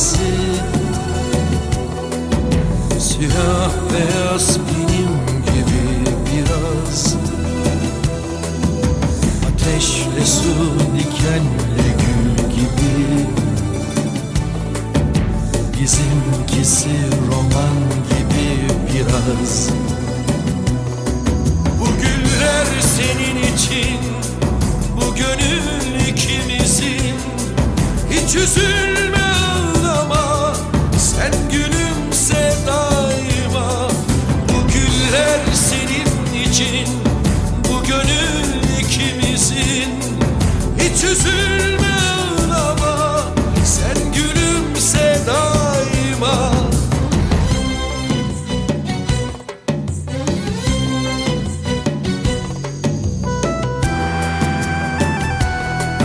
misin? Siyah beyaz benim gibi biraz. Ateşle su dikenle gül gibi. Bizimkisi roman gibi biraz. Bu güller senin için Bu gönül ikimizin. Hiç üzülme Üzülme ağlama. Sen gülümse daima.